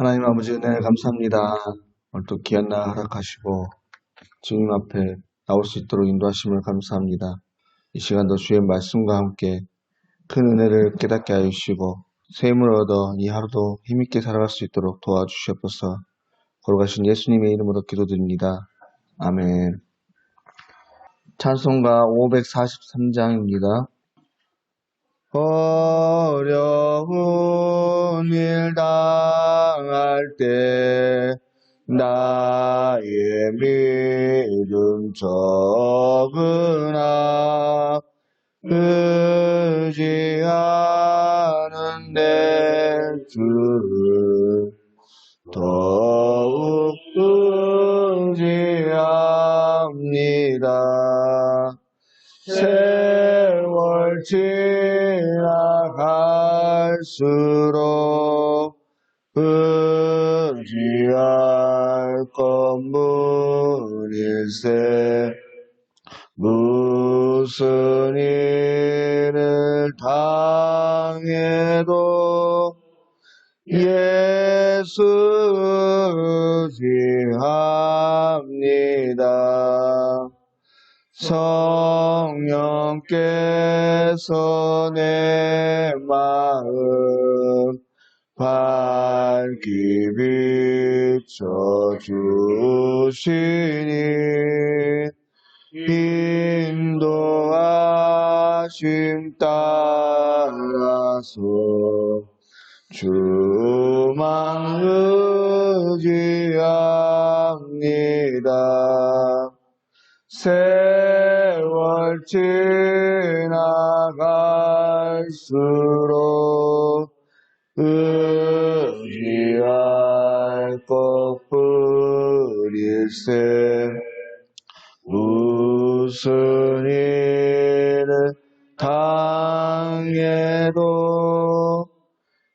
하나님 아버지 은혜 감사합니다. 오늘 또 귀한 날 허락하시고 주님 앞에 나올 수 있도록 인도하심을 감사합니다. 이 시간도 주의 말씀과 함께 큰 은혜를 깨닫게 하여 주시고 샘을 얻어 이 하루도 힘있게 살아갈 수 있도록 도와주시옵소서. 걸어가신 예수님의 이름으로 기도드립니다. 아멘. 찬송가 543장입니다. 어려운 일 당할 때 나의 믿음 적으나 의지하는 내 주를 더 지나갈수록 의지할 것뿐일세. 무슨 밝히 비춰주시니 인도하심 따라서 주만 의지합니다. 세월 지나갈수록 것뿐일세 무슨 일을 당해도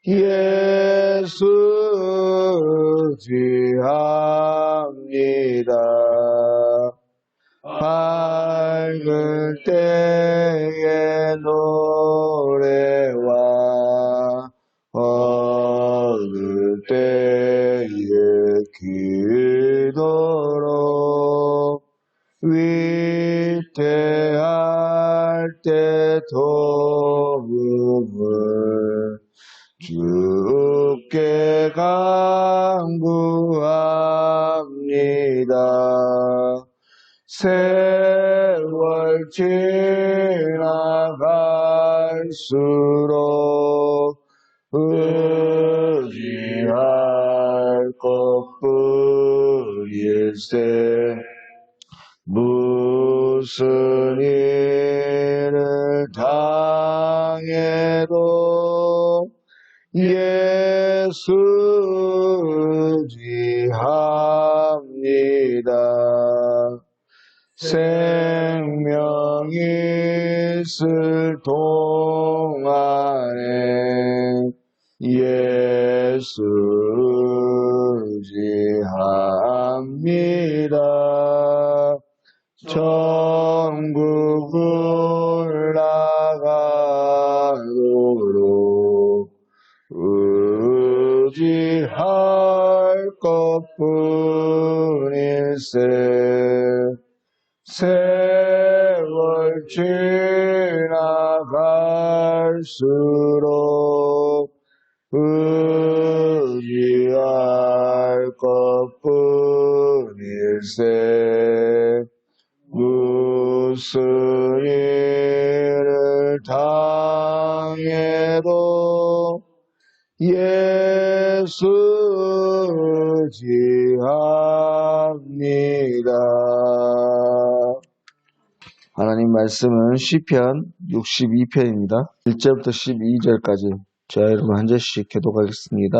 예수 의지합니다. 밝을 때의 노 기도로 위태할 때 도움을 주께 강구합니다. 세월 지나갈수록 것뿐일세 무슨 일을 당해도 예수 의지합니다. 생명이 있을 동안에 예수 것뿐일세. 세월 지나갈수록 의지할 것뿐일세. 무슨 일을 당해도 예수 의지합니다. 하나님 말씀은 시편 62편입니다. 1절부터 12절까지 저와 여러분 한 절씩 교독하겠습니다.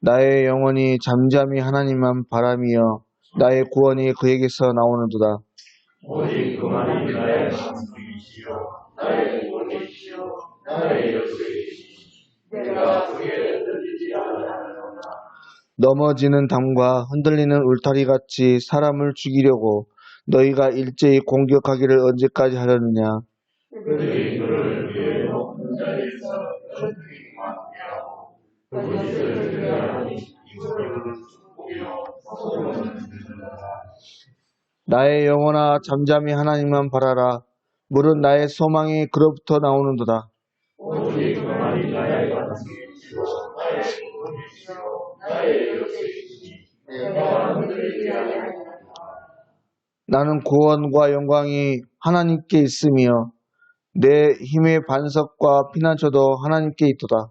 나의 영혼이 잠잠히 하나님만 바람이여 나의 구원이 그에게서 나오는도다. 오직 그만이 나의 상승이시요 나의 구원이시요 나의 역사이시니 내가 그에게 들리지 않으려나 넘어지는 담과 흔들리는 울타리 같이 사람을 죽이려고 너희가 일제히 공격하기를 언제까지 하려느냐? 나의 영혼아 잠잠히 하나님만 바라라. 물은 나의 소망이 그로부터 나오는도다. 오직 나는 구원과 영광이 하나님께 있으며 내 힘의 반석과 피난처도 하나님께 있도다.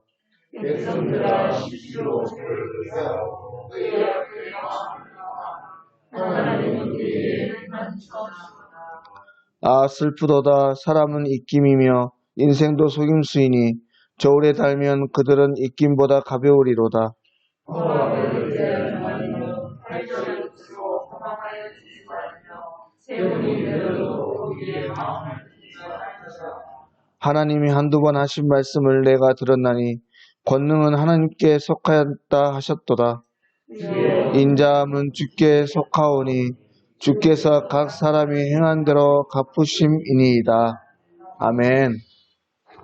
아 슬프도다 사람은 입김이며 인생도 속임수이니 저울에 달면 그들은 입김보다 가벼우리로다. 하나님이 한두 번 하신 말씀을 내가 들었나니 권능은 하나님께 속하였다 하셨도다. 인자함은 주께 속하오니 주께서 각 사람이 행한 대로 갚으심이니이다. 아멘.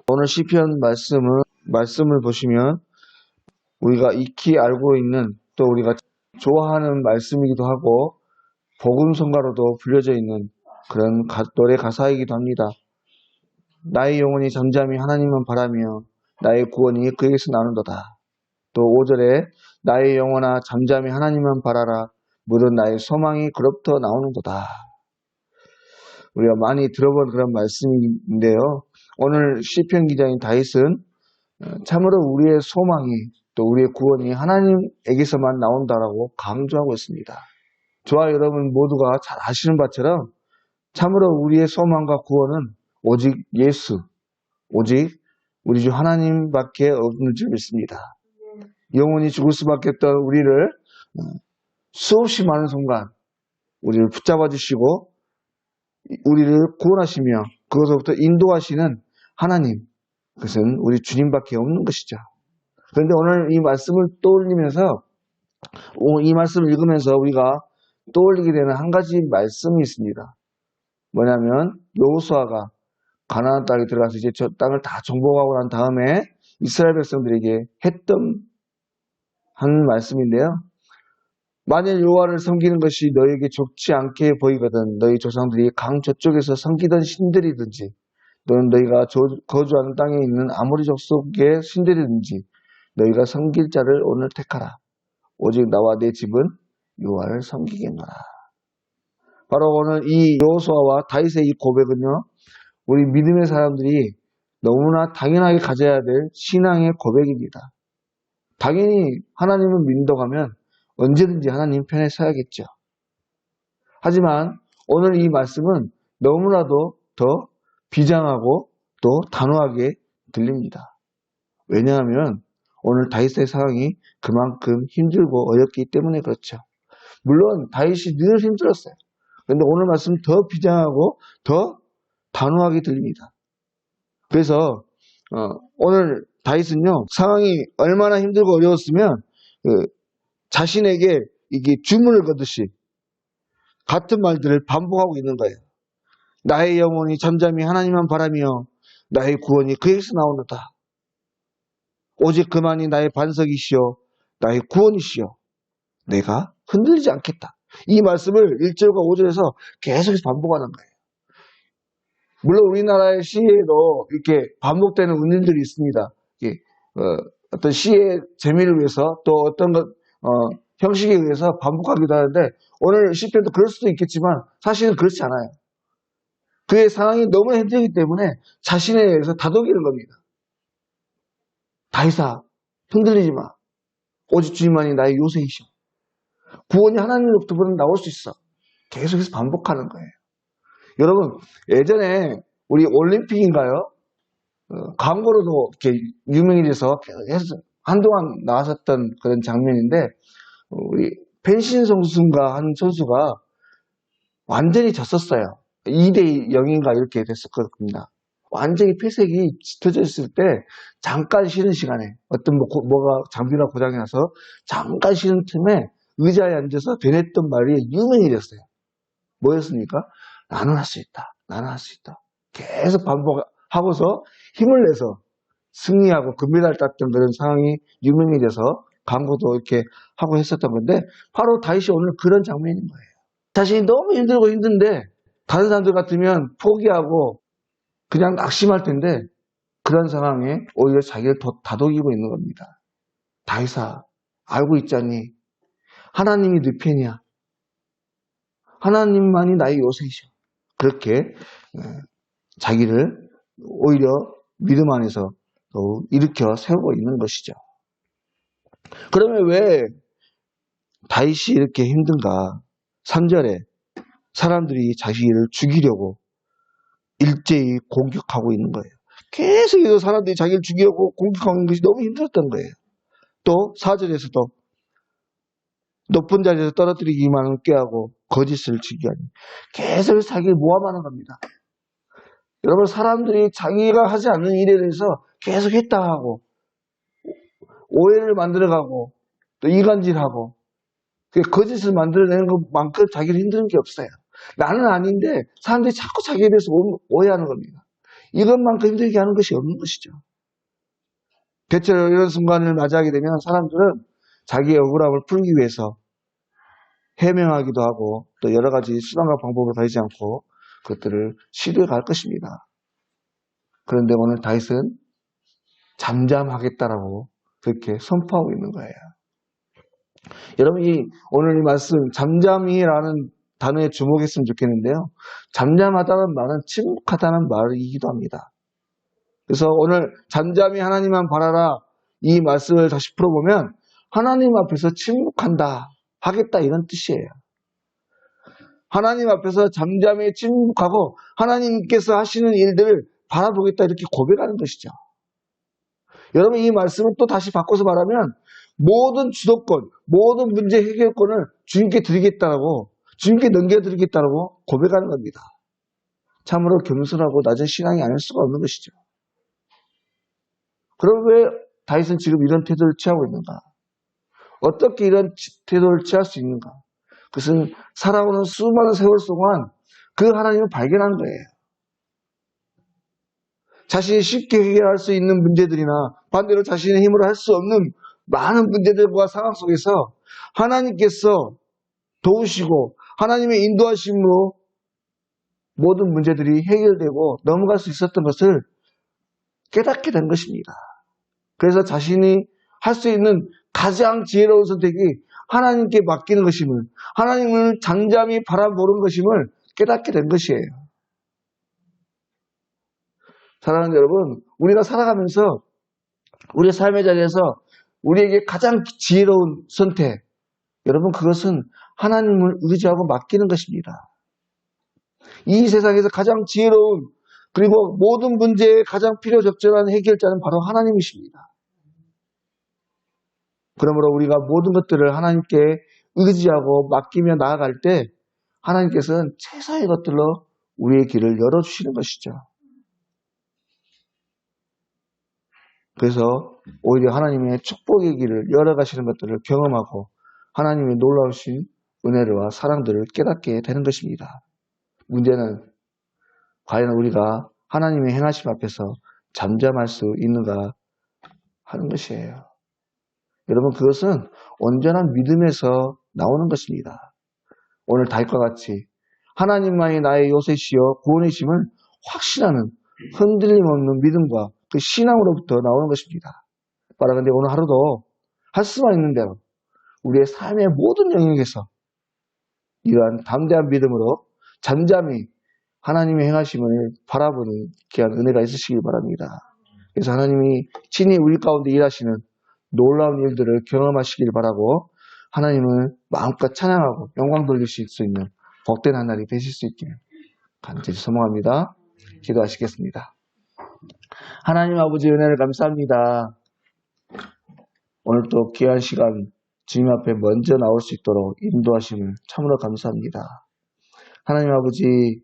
오늘 시편 말씀은 말씀을 보시면 우리가 익히 알고 있는 또 우리가 좋아하는 말씀이기도 하고 복음성가로도 불려져 있는 그런 가- 노래 가사이기도 합니다. 나의 영혼이 잠잠히 하나님만 바라며 나의 구원이 그에게서 나는도다. 또 5절에 나의 영혼아 잠잠히 하나님만 바라라. 물은 나의 소망이 그로부터 나오는도다. 우리가 많이 들어본 그런 말씀인데요. 오늘 시편 기자인 다윗은 어, 참으로 우리의 소망이 또 우리의 구원이 하나님에게서만 나온다라고 강조하고 있습니다. 저와 여러분 모두가 잘 아시는 바처럼 참으로 우리의 소망과 구원은 오직 예수, 오직 우리 주 하나님밖에 없는 줄 믿습니다. 영원히 죽을 수밖에 없던 우리를 어, 수없이 많은 순간 우리를 붙잡아 주시고 우리를 구원하시며 그것으로부터 인도하시는 하나님 그것은 우리 주님밖에 없는 것이죠. 그런데 오늘 이 말씀을 떠올리면서 오, 이 말씀을 읽으면서 우리가 떠올리게 되는 한 가지 말씀이 있습니다. 뭐냐면 여호수아가 가나안 땅에 들어가서 이제 저 땅을 다 정복하고 난 다음에 이스라엘 백성들에게 했던 한 말씀인데요. 만일 여호와를 섬기는 것이 너에게 좋지 않게 보이거든 너희 조상들이 강 저쪽에서 섬기던 신들이든지 또는 너희가 조- 거주하는 땅에 있는 아모리 족속의 신들이든지 너희가 섬길 자를 오늘 택하라. 오직 나와 내 집은 여호와를 섬기겠노라. 바로 오늘 이 여호수아와 다윗의 이 고백은요. 우리 믿음의 사람들이 너무나 당연하게 가져야 될 신앙의 고백입니다. 당연히 하나님을 믿는다면 언제든지 하나님 편에 서야겠죠. 하지만 오늘 이 말씀은 너무나도 더 비장하고 또 단호하게 들립니다. 왜냐하면 오늘 다윗의 상황이 그만큼 힘들고 어렵기 때문에 그렇죠. 물론 다윗이 늘 힘들었어요. 그런데 오늘 말씀 더 비장하고 더 단호하게 들립니다. 그래서 어, 오늘 다윗은요 상황이 얼마나 힘들고 어려웠으면 그, 자신에게 이게 주문을 거듯이 같은 말들을 반복하고 있는 거예요. 나의 영혼이 잠잠히 하나님만 바라며 나의 구원이 그에게서 나오노다. 오직 그만이 나의 반석이시요 나의 구원이시요 내가 흔들리지 않겠다. 이 말씀을 1절과 5절에서 계속해서 반복하는 거예요. 물론 우리나라의 시에도 이렇게 반복되는 은인들이 있습니다. 이게, 어, 떤 시의 재미를 위해서 또 어떤 것, 어, 형식에 의해서 반복하기도 하는데 오늘 시편도 그럴 수도 있겠지만 사실은 그렇지 않아요. 그의 상황이 너무 힘들기 때문에 자신에 의해서 다독이는 겁니다. 다이사 흔들리지 마. 오직 주님만이 나의 요새이셔. 구원이 하나님으로부터 나올 수 있어. 계속해서 반복하는 거예요. 여러분 예전에 우리 올림픽인가요? 어, 광고로도 이렇게 유명해져서 계속 한동안 나왔었던 그런 장면인데 어, 우리 펜신 선수인가 한 선수가 완전히 졌었어요. 2대 0인가 이렇게 겁니다. 완전히 폐색이 짙어져 있을 때 잠깐 쉬는 시간에 어떤 뭐, 고- 뭐가 장비나 고장이 나서 잠깐 쉬는 틈에 의자에 앉아서 되냈던 말이 유명해졌어요. 뭐였습니까? 나는 할 수 있다. 나는 할 수 있다. 계속 반복하고서 힘을 내서 승리하고 금메달 땄던 그런 상황이 유명이 돼서 광고도 이렇게 하고 했었던 건데 바로 다윗이 오늘 그런 장면인 거예요. 자신이 너무 힘들고 힘든데 다른 사람들 같으면 포기하고 그냥 낙심할 텐데 그런 상황에 오히려 자기를 더 다독이고 있는 겁니다. 다윗아 알고 있잖니 하나님이 네 편이야. 하나님만이 나의 요새이셔. 그렇게 어, 자기를 오히려 믿음 안에서 또 일으켜 세우고 있는 것이죠. 그러면 왜 다윗이 이렇게 힘든가? 3절에 사람들이 자기를 죽이려고 일제히 공격하고 있는 거예요. 계속해서 사람들이 자기를 죽이려고 공격하는 것이 너무 힘들었던 거예요. 또 4절에서도 높은 자리에서 떨어뜨리기만을 꾀하고 거짓을 지기하니 계속 자기를 모함하는 겁니다. 여러분 사람들이 자기가 하지 않는 일에 대해서 계속 했다 하고 오해를 만들어가고 또 이간질하고 그 거짓을 만들어내는 것만큼 자기를 힘드는 게 없어요. 나는 아닌데 사람들이 자꾸 자기에 대해서 오- 오해하는 겁니다. 이것만큼 힘들게 하는 것이 없는 것이죠. 대체로 이런 순간을 맞이하게 되면 사람들은 자기의 억울함을 풀기 위해서 해명하기도 하고 또 여러 가지 수단과 방법을 가리지 않고 그것들을 시도해 갈 것입니다. 그런데 오늘 다윗은 잠잠하겠다라고 그렇게 선포하고 있는 거예요. 여러분 이 오늘 이 말씀 잠잠히라는 단어에 주목했으면 좋겠는데요. 잠잠하다는 말은 침묵하다는 말이기도 합니다. 그래서 오늘 잠잠히 하나님만 바라라 이 말씀을 다시 풀어보면 하나님 앞에서 침묵한다 하겠다 이런 뜻이에요. 하나님 앞에서 잠잠히 침묵하고 하나님께서 하시는 일들을 바라보겠다 이렇게 고백하는 것이죠. 여러분 이 말씀을 또 다시 바꿔서 말하면 모든 주도권, 모든 문제 해결권을 주님께 드리겠다라고 주님께 넘겨드리겠다라고 고백하는 겁니다. 참으로 겸손하고 낮은 신앙이 아닐 수가 없는 것이죠. 그럼 왜 다윗은 지금 이런 태도를 취하고 있는가? 어떻게 이런 치- 태도를 취할 수 있는가? 그것은 살아오는 수많은 세월 동안 그 하나님을 발견한 거예요. 자신이 쉽게 해결할 수 있는 문제들이나 반대로 자신의 힘으로 할 수 없는 많은 문제들과 상황 속에서 하나님께서 도우시고 하나님의 인도하심으로 모든 문제들이 해결되고 넘어갈 수 있었던 것을 깨닫게 된 것입니다. 그래서 자신이 할 수 있는 가장 지혜로운 선택이 하나님께 맡기는 것임을, 하나님을 잠잠히 바라보는 것임을 깨닫게 된 것이에요. 사랑하는 여러분, 우리가 살아가면서 우리의 삶의 자리에서 우리에게 가장 지혜로운 선택, 여러분 그것은 하나님을 의지하고 맡기는 것입니다. 이 세상에서 가장 지혜로운 그리고 모든 문제에 가장 필요 적절한 해결자는 바로 하나님이십니다. 그러므로 우리가 모든 것들을 하나님께 의지하고 맡기며 나아갈 때 하나님께서는 최소의 것들로 우리의 길을 열어주시는 것이죠. 그래서 오히려 하나님의 축복의 길을 열어가시는 것들을 경험하고 하나님의 놀라우신 은혜와 사랑들을 깨닫게 되는 것입니다. 문제는 과연 우리가 하나님의 행하심 앞에서 잠잠할 수 있는가 하는 것이에요. 여러분 그것은 온전한 믿음에서 나오는 것입니다. 오늘 다윗과 같이 하나님만이 나의 요새시여 구원이심을 확신하는 흔들림 없는 믿음과 그 신앙으로부터 나오는 것입니다. 바라건대 오늘 하루도 할 수만 있는 대로 우리의 삶의 모든 영역에서 이러한 담대한 믿음으로 잠잠히 하나님의 행하심을 바라보는 귀한 은혜가 있으시길 바랍니다. 그래서 하나님이 친히 우리 가운데 일하시는 놀라운 일들을 경험하시길 바라고 하나님을 마음껏 찬양하고 영광 돌리실 수 있는 복된 한 날이 되실 수 있기를 간절히 소망합니다. 기도하시겠습니다. 하나님 아버지 은혜를 감사합니다. 오늘 또 귀한 시간 주님 앞에 먼저 나올 수 있도록 인도하심을 참으로 감사합니다. 하나님 아버지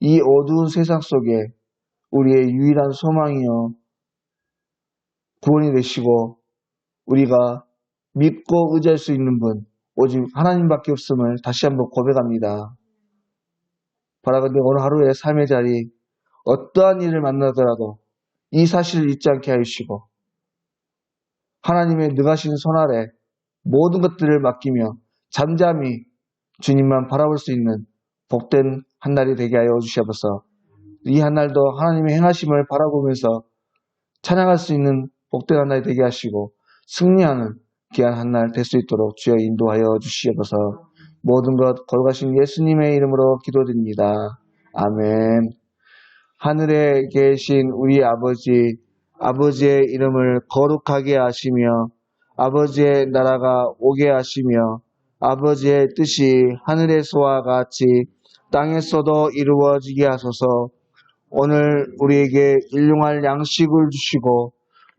이 어두운 세상 속에 우리의 유일한 소망이요 구원이 되시고 우리가 믿고 의지할 수 있는 분 오직 하나님밖에 없음을 다시 한번 고백합니다. 바라건대 오늘 하루의 삶의 자리 어떠한 일을 만나더라도 이 사실을 잊지 않게 하시고 하나님의 능하신 손 아래 모든 것들을 맡기며 잠잠히 주님만 바라볼 수 있는 복된 한 날이 되게 하여 주시옵소서. 이 한 날도 하나님의 행하심을 바라보면서 찬양할 수 있는 복된 한 날이 되게 하시고 승리하는 귀한 한 날 될 수 있도록 주여 인도하여 주시옵소서. 모든 것 걸어가신 예수님의 이름으로 기도드립니다. 아멘. 하늘에 계신 우리 아버지, 아버지의 이름을 거룩하게 하시며 아버지의 나라가 오게 하시며 아버지의 뜻이 하늘에서와 같이 땅에서도 이루어지게 하소서 오늘 우리에게 일용할 양식을 주시고